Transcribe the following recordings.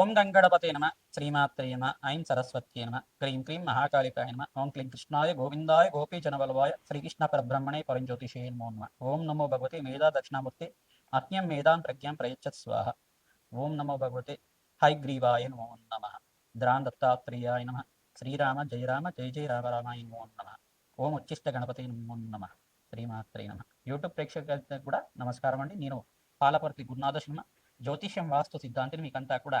ఓం గంగణపతే నమ. శ్రీమాత్రే నమ. ఐం సరస్వత్యే నమ. క్రీం క్రీం మహాకాళికాయ నమ. ఓం క్లీం కృష్ణాయ గోవిందాయ గోపీజనవల్వాయ శ్రీకృష్ణ పరబ్రహ్మణే పరంజ్యోతిషే నమో నమ. ఓం నమో భగవతే మేధా దక్షిణామూర్తి అజ్ఞం మేధాం ప్రజ్ఞాం ప్రయచ్చత్ స్వాహ. ఓం నమో భగవతే హైగ్రీవాయ నమో నమ. ద్రాన్ దత్తాత్రేయాయ నమ. శ్రీరామ జయరామ జయ జయ రామ రామాయ నమో నమ. ఓం ఉచ్చిష్ట గణపతి నమో నమ. శ్రీమాత్రే నమ. యూట్యూబ్ ప్రేక్షకులకు కూడా నమస్కారం అండి. నేను పాలపర్తి గురునాథ శర్మ జ్యోతిష్యం వాస్తు సిద్ధాంతిని మీకంతా కూడా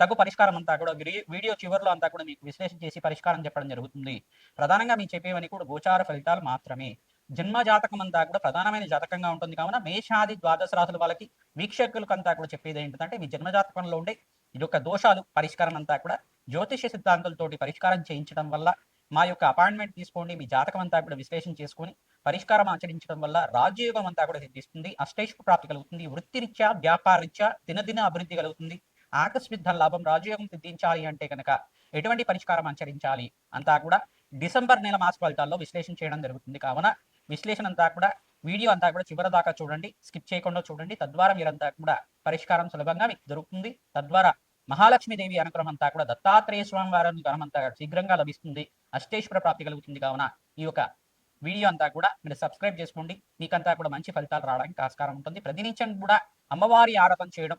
తగు పరిష్కారం అంతా కూడా వీడియో చివరిలో అంతా కూడా మీకు విశ్లేషణ చేసి పరిష్కారం చెప్పడం జరుగుతుంది. ప్రధానంగా మీకు చెప్పేవని కూడా గోచార ఫలితాలు మాత్రమే. జన్మ జాతకం అంతా కూడా ప్రధానమైన జాతకంగా ఉంటుంది కావున మేషాది ద్వాదశ రాసుల వాళ్ళకి వీక్షకులకు అంతా కూడా చెప్పేది ఏంటంటే మీ జన్మ జాతకంలో ఉండే ఈ యొక్క దోషాలు పరిష్కారం అంతా కూడా జ్యోతిష సిద్ధాంతాలతోటి పరిష్కారం చేయించడం వల్ల మా యొక్క అపాయింట్మెంట్ తీసుకోండి మీ జాతకం అంతా కూడా విశ్లేషణ చేసుకొని పరిష్కారం ఆచరించడం వల్ల రాజ్యయోగం అంతా కూడా సిద్ధిస్తుంది అష్టైష్ ప్రాప్తి కలుగుతుంది వృత్తిరీత్యా వ్యాపారరీత్యా దినదిన అభివృద్ధి కలుగుతుంది. ఆకస్మిక ధన లాభం రాజయోగం సిద్ధించాలి అంటే కనుక ఎటువంటి పరిష్కారం ఆచరించాలి అంతా కూడా డిసెంబర్ నెల మాస ఫలితాల్లో విశ్లేషణ చేయడం జరుగుతుంది. కావున విశ్లేషణ అంతా కూడా వీడియో అంతా కూడా చివరి దాకా చూడండి స్కిప్ చేయకుండా చూడండి. తద్వారా మీరంతా కూడా పరిష్కారం సులభంగా మీకు దొరుకుతుంది. తద్వారా మహాలక్ష్మీదేవి అనుగ్రహం అంతా కూడా దత్తాత్రేయ స్వామి వారి అనుగ్రహం అంతా శీఘ్రంగా లభిస్తుంది. అష్టేశ్వర ప్రాప్తి కలుగుతుంది. కావున ఈ యొక్క వీడియో అంతా కూడా మీరు సబ్స్క్రైబ్ చేసుకోండి. మీకంతా కూడా మంచి ఫలితాలు రావడానికి ఆస్కారం ఉంటుంది. ప్రతినిత్యం కూడా అమ్మవారి ఆరాధన చేయడం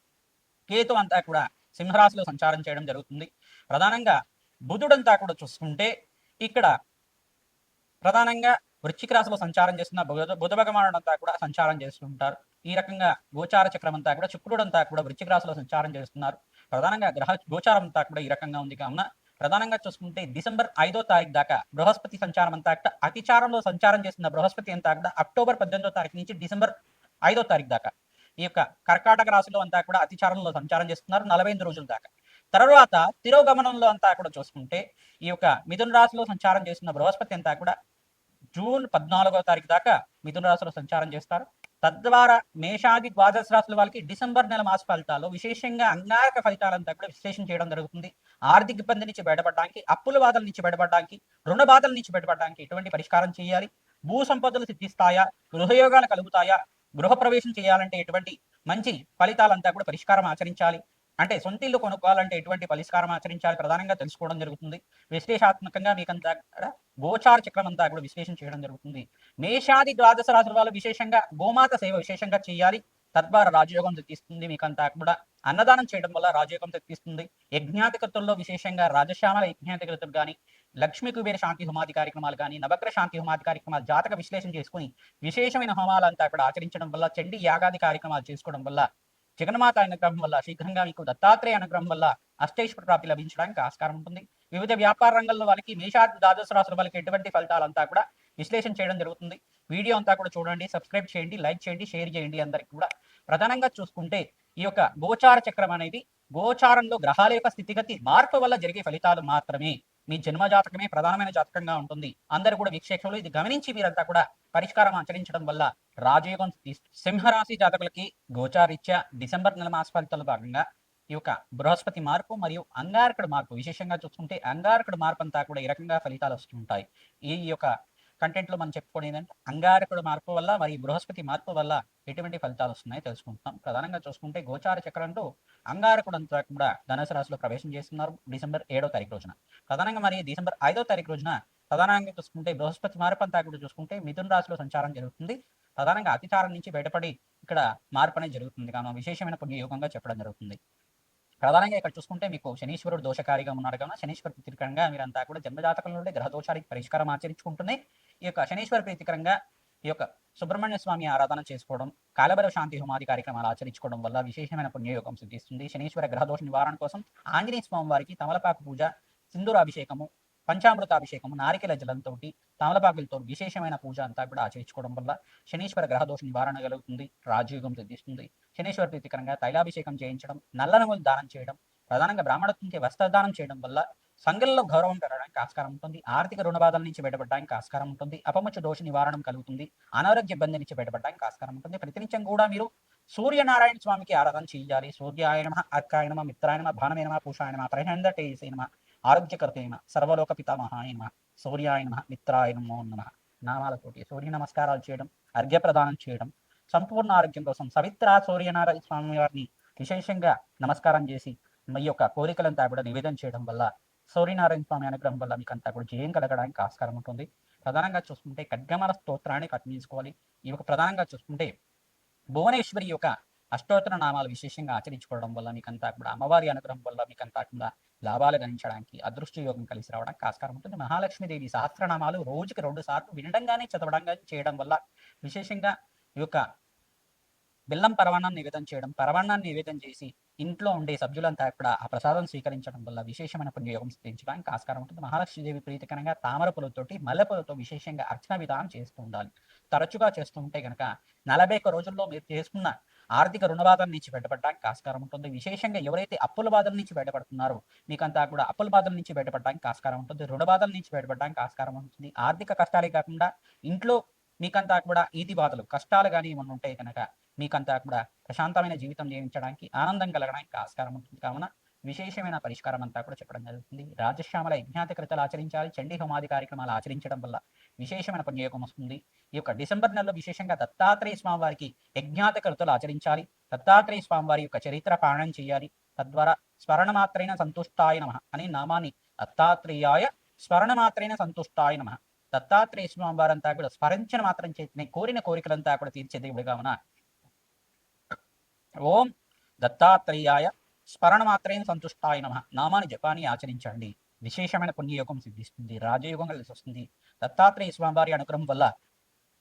కేతు అంతా కూడా సింహరాశిలో సంచారం చేయడం జరుగుతుంది. ప్రధానంగా బుధుడంతా కూడా చూసుకుంటే ఇక్కడ ప్రధానంగా వృశ్చిక రాశిలో సంచారం చేస్తున్న బుధ బుధ భగవానుడు అంతా కూడా సంచారం చేస్తుంటారు. ఈ రకంగా గోచార చక్రం అంతా కూడా శుక్రుడు అంతా కూడా వృశ్చిక రాశిలో సంచారం చేస్తున్నారు. ప్రధానంగా గ్రహ గోచారం అంతా కూడా ఈ రకంగా ఉంది కావున ప్రధానంగా చూసుకుంటే డిసెంబర్ ఐదో తారీఖు దాకా బృహస్పతి సంచారం అంతా కూడా అతిచారంలో సంచారం చేస్తున్న బృహస్పతి అంతా కూడా అక్టోబర్ పద్దెనిమిదో తారీఖు నుంచి డిసెంబర్ ఐదో తారీఖు దాకా ఈ యొక్క కర్కాటక రాశిలో అంతా కూడా అతిచారంలో సంచారం చేస్తున్నారు నలభై ఎనిమిది రోజుల దాకా. తర్వాత తిరోగమనంలో అంతా కూడా చూసుకుంటే ఈ యొక్క మిథున రాశిలో సంచారం చేస్తున్న బృహస్పతి అంతా కూడా జూన్ పద్నాలుగో తారీఖు దాకా మిథున రాశిలో సంచారం చేస్తారు. తద్వారా మేషాది ద్వాదశ రాశుల వాళ్ళకి డిసెంబర్ నెల మాస ఫలితాల్లో విశేషంగా అంగారక ఫలితాలంతా కూడా విశ్లేషణ చేయడం జరుగుతుంది. ఆర్థిక ఇబ్బంది నుంచి బయటపడడానికి అప్పుల బాధల నుంచి బయటపడడానికి రుణ బాధల నుంచి బయటపడడానికి ఎటువంటి పరిష్కారం చేయాలి? భూ సంపదలు సిద్ధిస్తాయా? గృహయోగాలు కలుగుతాయా? గృహ ప్రవేశం చేయాలంటే ఎటువంటి మంచి ఫలితాలంతా కూడా పరిష్కారం ఆచరించాలి. అంటే సొంత ఇల్లు కొనుక్కోవాలంటే ఎటువంటి పరిష్కారం ఆచరించాలి ప్రధానంగా తెలుసుకోవడం జరుగుతుంది. విశ్లేషాత్మకంగా మీకంతా కూడా గోచార చక్రం అంతా కూడా విశ్లేషణ చేయడం జరుగుతుంది. మేషాది ద్వాదశ రాశుల వాళ్ళు విశేషంగా గోమాత సేవ విశేషంగా చేయాలి. తద్వారా రాజయోగం తెప్పిస్తుంది మీకంతా కూడా. అన్నదానం చేయడం వల్ల రాజయోగం తెప్పిస్తుంది. యజ్ఞాధికృతుల్లో విశేషంగా రాజశ్యామల యజ్ఞాధికృతులు కానీ లక్ష్మీ కుబేర శాంతి హోమాది కార్యక్రమాలు కానీ నవగ్ర శాంతి హోమాది కార్యక్రమాలు జాతక విశ్లేషణ చేసుకుని విశేషమైన హోమాలంతా కూడా ఆచరించడం వల్ల చండి యాగాది కార్యక్రమాలు చేసుకోవడం వల్ల జగన్మాత అనుగ్రహం వల్ల శీఘ్రంగా మీకు దత్తాత్రేయ అనుగ్రహం వల్ల అష్టైశ్వర ప్రాప్తి లభించడానికి ఆస్కారం ఉంటుంది. వివిధ వ్యాపార రంగంలో వాళ్ళకి మేషాది ద్వాదశ రాసుల వాళ్ళకి ఎటువంటి ఫలితాలంతా కూడా విశ్లేషణ చేయడం జరుగుతుంది. వీడియో అంతా కూడా చూడండి సబ్స్క్రైబ్ చేయండి లైక్ చేయండి షేర్ చేయండి అందరికి కూడా. ప్రధానంగా చూసుకుంటే ఈ యొక్క గోచార చక్రం అనేది గోచారంలో గ్రహాల యొక్క స్థితిగతి మార్పు వల్ల జరిగే ఫలితాలు మాత్రమే. మీ జన్మ జాతకమే ప్రధానమైన జాతకంగా ఉంటుంది. అందరు కూడా వీక్షకులు ఇది గమనించి మీరంతా కూడా పరిష్కారం ఆచరించడం వల్ల రాజయోగం సింహరాశి జాతకులకి గోచారీత్యా డిసెంబర్ నెల మాస ఫలితాల భాగంగా ఈ యొక్క బృహస్పతి మార్పు మరియు అంగారకుడు మార్పు. విశేషంగా చూసుకుంటే అంగారకుడు మార్పు అంతా కూడా ఈ రకంగా ఫలితాలు వస్తుంటాయి ఈ యొక్క కంటెంట్లో మనం చెప్పుకోవడం ఏంటంటే అంగారకుడు మార్పు వల్ల మరియు బృహస్పతి మార్పు వల్ల ఎటువంటి ఫలితాలు వస్తున్నాయో తెలుసుకుంటాం ప్రధానంగా చూసుకుంటే గోచార చక్రంలో అంగారకుడు అంతా కూడా ధనుసు రాశిలో ప్రవేశం చేస్తున్నారు డిసెంబర్ ఏడో తారీఖు రోజున. ప్రధానంగా మరి డిసెంబర్ ఐదో తారీఖు రోజున ప్రధానంగా చూసుకుంటే బృహస్పతి మార్పు అంతా కూడా చూసుకుంటే మిథున రాశిలో సంచారం జరుగుతుంది. ప్రధానంగా అతిచారం నుంచి బయటపడి ఇక్కడ మార్పు అనేది జరుగుతుంది. కాను విశేషమైన పుణ్యయోగంగా చెప్పడం జరుగుతుంది. ప్రధానంగా ఇక్కడ చూసుకుంటే మీకు శనీశ్వరుడు దోషకారిగా ఉన్నాడు కావున శనీశ్వర తిరగంగా మీరంతా కూడా జన్మజాతకం నుండి గ్రహ దోషానికి పరిష్కారం ఆచరించుకుంటూనే ఈ యొక్క శనీశ్వర ప్రీతికరంగా ఈ యొక్క సుబ్రహ్మణ్య స్వామి ఆరాధన చేసుకోవడం కాలభైరవ శాంతి హోమాది కార్యక్రమాలు ఆచరించుకోవడం వల్ల విశేషమైన పుణ్యయోగం సిద్ధిస్తుంది. శనీశ్వర గ్రహదోష నివారణ కోసం ఆంజనేయ స్వామి వారికి తమలపాకు పూజ సింధూరాభిషేకము పంచామృత అభిషేకము నారికెల జలంతో తమలపాకులతో విశేషమైన పూజ అంతా కూడా ఆచరించుకోవడం వల్ల శనీశ్వర గ్రహదోష నివారణ కలుగుతుంది రాజయోగం సిద్ధిస్తుంది. శనీశ్వర ప్రీతికరంగా తైలాభిషేకం చేయించడం నల్ల దానం చేయడం ప్రధానంగా బ్రాహ్మణత్వంకి వస్త్రదానం చేయడం వల్ల సంఘంలో గౌరవం పెరగడానికి ఆస్కారం ఉంటుంది ఆర్థిక రుణబాధల నుంచి బయటపడడానికి ఆస్కారం ఉంటుంది అపమచ్చ దోష నివారణం కలుగుతుంది అనారోగ్య ఇబ్బంది నుంచి బయటపడడానికి ఆస్కారం ఉంటుంది. ప్రతినిత్యం కూడా మీరు సూర్యనారాయణ స్వామికి ఆరాధన చేయాలి. సూర్యాయనమ అర్కాయనమ మిత్రాయనమ భానమేనమ పూషాయనమ ప్రహందటేసేనమ ఆరోగ్యకర్తేనమ సర్వలోక పితామహాయనమ సూర్యాయనమ మిత్రాయనమో నమ. నామాలతోటి సూర్య నమస్కారాలు చేయడం అర్ఘ్య ప్రదానం చేయడం సంపూర్ణ ఆరోగ్యం కోసం సవిత్ర సూర్యనారాయణ స్వామి వారిని విశేషంగా నమస్కారం చేసి మీ యొక్క కోరికలంతా కూడా నివేదన చేయడం వల్ల సూర్యనారాయణ స్వామి అనుగ్రహం వల్ల మీకు అంతా కూడా జయం కలగడానికి ఆస్కారం ఉంటుంది. ప్రధానంగా చూసుకుంటే ఖడ్గమల స్తోత్రాన్ని కట్టించుకోవాలి ఈ యొక్క ప్రధానంగా చూసుకుంటే భువనేశ్వరి యొక్క అష్టోత్తర నామాలు విశేషంగా ఆచరించుకోవడం వల్ల మీకంతా కూడా అమ్మవారి అనుగ్రహం వల్ల మీకంతా కూడా లాభాలు గణించడానికి అదృష్ట యోగం కలిసి రావడానికి ఆస్కారం ఉంటుంది. మహాలక్ష్మీదేవి సహస్రనామాలు రోజుకి రెండు సార్లు వినడంగానే చదవడం చేయడం వల్ల విశేషంగా ఈ యొక్క బెల్లం పరవాణాన్ని నివేదన చేయడం పరవాణాన్ని నివేదన చేసి ఇంట్లో ఉండే సభ్యులంతా కూడా ఆ ప్రసాదం స్వీకరించడం వల్ల విశేషమైన పుణ్యయోగం సిద్ధించడానికి ఆస్కారం ఉంటుంది. మహాలక్ష్మీదేవి ప్రీతికరంగా తామర పూలతోటి మల్లె పూలతో విశేషంగా అర్చన విధానం చేస్తూ ఉండాలి. తరచుగా చేస్తూ ఉంటే గనక నలభై ఒక్క రోజుల్లో మీరు చేసుకున్న ఆర్థిక రుణబాధల నుంచి బయటపడడానికి ఆస్కారం ఉంటుంది. విశేషంగా ఎవరైతే అప్పుల బాధల నుంచి బయటపడుతున్నారో మీకంతా కూడా అప్పుల బాధల నుంచి బయటపడడానికి ఆస్కారం ఉంటుంది. రుణ బాధల నుంచి బయటపడడానికి ఆస్కారం ఉంటుంది. ఆర్థిక కష్టాలే కాకుండా ఇంట్లో మీకంతా కూడా ఈతి బాధలు కష్టాలు కానీ ఏమన్నా ఉంటే కనుక మీకంతా కూడా ప్రశాంతమైన జీవితం జీవించడానికి ఆనందం కలగడానికి ఆస్కారం ఉంటుంది. కావున విశేషమైన పరిష్కారం అంతా కూడా చెప్పడం జరుగుతుంది. రాజశ్యామల యజ్ఞాతి కృతలు ఆచరించాలి చండీ హోమాది కార్యక్రమాలు ఆచరించడం వల్ల విశేషమైన పుణ్యయోగం వస్తుంది. ఈ యొక్క డిసెంబర్ నెలలో విశేషంగా దత్తాత్రేయ స్వామి వారికి యజ్ఞాత కృతలు ఆచరించాలి. దత్తాత్రేయ స్వామి వారి యొక్క చరిత్ర పాలన చేయాలి. తద్వారా స్మరణమాత్రైన సంతుష్టాయ నమ అనే నామాన్ని దత్తాత్రేయాయ స్మరణమాత్రైన సంతుష్టాయ నమ. దత్తాత్రేయ స్వామి వారంతా కూడా స్మరించిన మాత్రం చేతిని కోరిన కోరికలంతా కూడా తీర్చేదేవుడు కావున. ఓం దత్తాత్రేయాయ స్మరణ మాత్రమే సంతుష్టాయ నమ. నామాన్ని జపాన్ని ఆచరించండి. విశేషమైన పుణ్యయోగం సిద్ధిస్తుంది. రాజయోగం కలిసి వస్తుంది దత్తాత్రేయ స్వామివారి అనుగ్రహం వల్ల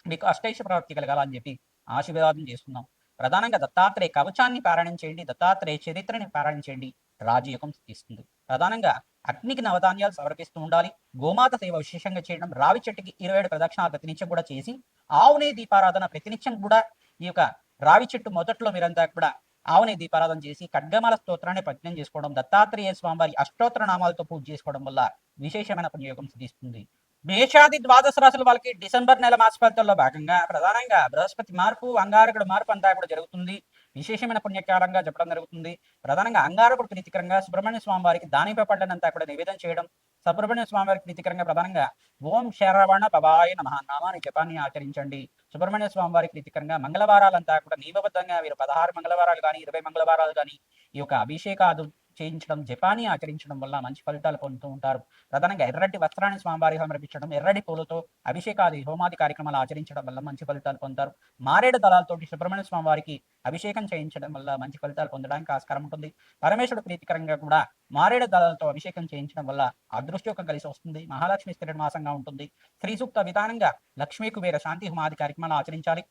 మీకు అష్టైష ప్రవర్తి కలగాలని చెప్పి ఆశీర్వాదం చేస్తున్నాం. ప్రధానంగా దత్తాత్రేయ కవచాన్ని పారాయణం చేయండి. దత్తాత్రేయ చరిత్రని పారాయణం చేయండి. రాజయోగం సిద్ధిస్తుంది. ప్రధానంగా అగ్నికి నవధాన్యాలు సమర్పిస్తూ ఉండాలి. గోమాత సేవ విశేషంగా చేయడం రావి చెట్టుకి ఇరవై ఏడు ప్రదక్షిణాలు ప్రతినిత్యం కూడా చేసి ఆవునే దీపారాధన ప్రతినిత్యం కూడా ఈ యొక్క రావి చెట్టు మొదట్లో మీరంతా కూడా ఆవుని దీపారాధన చేసి ఖడ్గమాల స్తోత్రాన్ని పఠనం చేసుకోవడం దత్తాత్రేయ స్వామివారి అష్టోత్తర నామాలతో పూజ చేసుకోవడం వల్ల విశేషమైన పుణ్యోగం సిద్ధిస్తుంది. మేషాది ద్వాదశ రాశుల వాళ్ళకి డిసెంబర్ నెల మాస ఫలితాల్లో భాగంగా ప్రధానంగా బృహస్పతి మార్పు అంగారకుడు మార్పు అంతా కూడా జరుగుతుంది. విశేషమైన పుణ్యకాలంగా చెప్పడం జరుగుతుంది. ప్రధానంగా అంగారకుడు ప్రీతికరంగా సుబ్రహ్మణ్య స్వామి వారికి దానిపై పడ్డనంతా కూడా నివేదన చేయడం సుబ్రహ్మణ్య స్వామి వారికి ప్రీతికరంగా ప్రధానంగా ఓం శరవణ పవాయ నమ నామాన్ని జపాన్ని ఆచరించండి. సుబ్రహ్మణ్య స్వామి వారికి ప్రీతికరంగా మంగళవారాలంతా కూడా నియమబద్ధంగా వీరు పదహారు మంగళవారాలు కానీ ఇరవై మంగళవారాలు కానీ ఈ యొక్క అభిషేకాదు చేయించడం జపానీ ఆచరించడం వల్ల మంచి ఫలితాలు పొందుతూ ఉంటారు. ప్రధానంగా ఎర్రటి వస్త్రాన్ని స్వామివారికి సమర్పించడం ఎర్రటి పూలతో అభిషేకాది హోమాది కార్యక్రమాలు ఆచరించడం వల్ల మంచి ఫలితాలు పొందుతారు. మారేడు దళాలతోటి సుబ్రహ్మణ్య స్వామి వారికి అభిషేకం చేయించడం వల్ల మంచి ఫలితాలు పొందడానికి ఆస్కారం ఉంటుంది. పరమేశ్వరుడు ప్రీతికరంగా కూడా మారేడు దళాలతో అభిషేకం చేయించడం వల్ల అదృష్టయోగం కలిసి వస్తుంది. మహాలక్ష్మి స్థిర మాసంగా ఉంటుంది. శ్రీ సూక్త విధానంగా లక్ష్మీ కుబేర శాంతి హోమాది కార్యక్రమాలు ఆచరించాలి.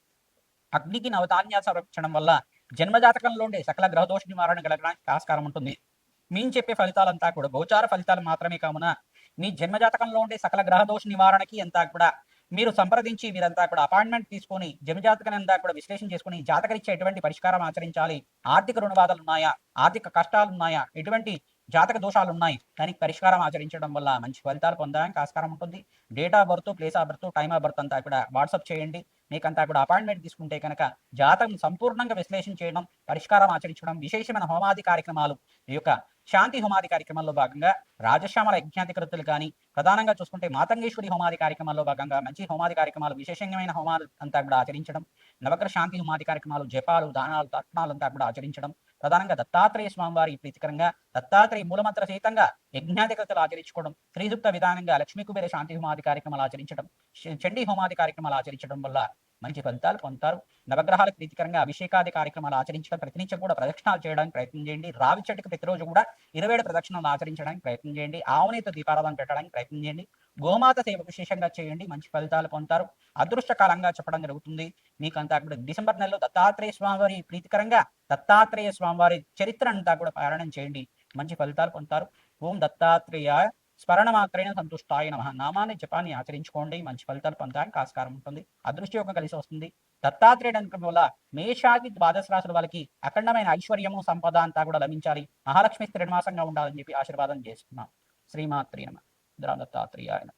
అగ్నికి నవధాన్యాలు సమర్పించడం వల్ల జన్మజాతకంలో ఉండే సకల గ్రహదోష నివారణ కలగడానికి ఆస్కారం ఉంటుంది. మేము చెప్పే ఫలితాలంతా కూడా గోచార ఫలితాలు మాత్రమే కావున మీ జన్మజాతకంలో ఉండే సకల గ్రహదోష నివారణకి అంతా కూడా మీరు సంప్రదించి మీరంతా కూడా అపాయింట్మెంట్ తీసుకొని జన్మజాతకం అంతా కూడా విశ్లేషణ చేసుకుని జాతకరిచ్చే ఎటువంటి పరిష్కారం ఆచరించాలి ఆర్థిక రుణబాధలు ఉన్నాయా ఆర్థిక కష్టాలు ఉన్నాయా ఎటువంటి జాతక దోషాలు ఉన్నాయి దానికి పరిష్కారం ఆచరించడం వల్ల మంచి ఫలితాలు పొందడానికి ఆస్కారం ఉంటుంది. Date of birth place of birth time of birth అంతా కూడా వాట్సాప్ చేయండి. మీకంతా కూడా అపాయింట్మెంట్ తీసుకుంటే కనుక జాతకం సంపూర్ణంగా విశ్లేషణ చేయడం పరిష్కారం ఆచరించడం విశేషమైన హోమాది కార్యక్రమాలు ఈ యొక్క శాంతి హోమాది కార్యక్రమంలో భాగంగా రాజశ్యామల యజ్ఞాతి కృతులు కానీ ప్రధానంగా చూసుకుంటే మాతంగేశ్వరి హోమాది కార్యక్రమాల్లో భాగంగా మంచి హోమాది కార్యక్రమాలు విశేషమైన హోమాలు అంతా కూడా ఆచరించడం నవగ్రహ శాంతి హోమాది కార్యక్రమాలు జపాలు దానాలు తర్పణాలు అంతా కూడా ఆచరించడం ప్రధానంగా దత్తాత్రేయ స్వామివారి ప్రీతికరంగా దత్తాత్రేయ మూలమంత్ర సహితంగా యజ్ఞాధికతలు ఆచరించుకోవడం శ్రీయుక్త విధానంగా లక్ష్మీ కుబేర శాంతి హోమాది కార్యక్రమాలు ఆచరించడం చండీ హోమాది కార్యక్రమాలు ఆచరించడం వల్ల మంచి ఫలితాలు పొందుతారు. నవగ్రహాలకు ప్రీతికరంగా అభిషేకాది కార్యక్రమాలు ఆచరించడం ప్రతినిత్యం కూడా ప్రదక్షిణాలు చేయడానికి ప్రయత్నం చేయండి. రావి చెట్టుకు ప్రతిరోజు కూడా ఇరవై ఏడు ప్రదక్షిణాలు ఆచరించడానికి ప్రయత్నం చేయండి. ఆవునేతో దీపారాధన పెట్టడానికి ప్రయత్నం చేయండి. గోమాత సేవ విశేషంగా చేయండి. మంచి ఫలితాలు పొందుతారు. అదృష్టకాలంగా చెప్పడం జరుగుతుంది. మీకు అంతా కూడా డిసెంబర్ నెలలో దత్తాత్రేయ స్వామివారి ప్రీతికరంగా దత్తాత్రేయ స్వామివారి చరిత్ర అంతా కూడా పారాయణం చేయండి. మంచి ఫలితాలు పొందుతారు. ఓం దత్తాత్రేయ స్మరణ మాత్రమే సంతుష్టాయ నమ. నామాన్ని జపాన్ని ఆచరించుకోండి. మంచి ఫలితాలు పొందడానికి ఆస్కారం ఉంటుంది. అదృష్టి యొక్క కలిసి వస్తుంది. దత్తాత్రేయుడు అనుకున్న వల్ల మేషాది ద్వాదశ రాశుల వాళ్ళకి అఖండమైన ఐశ్వర్యము సంపద అంతా కూడా లభించాలి. మహాలక్ష్మి త్రిమాసంగా ఉండాలని చెప్పి ఆశీర్వాదం చేస్తున్నాం. శ్రీమాత్రి నమ. దత్తాత్రేయ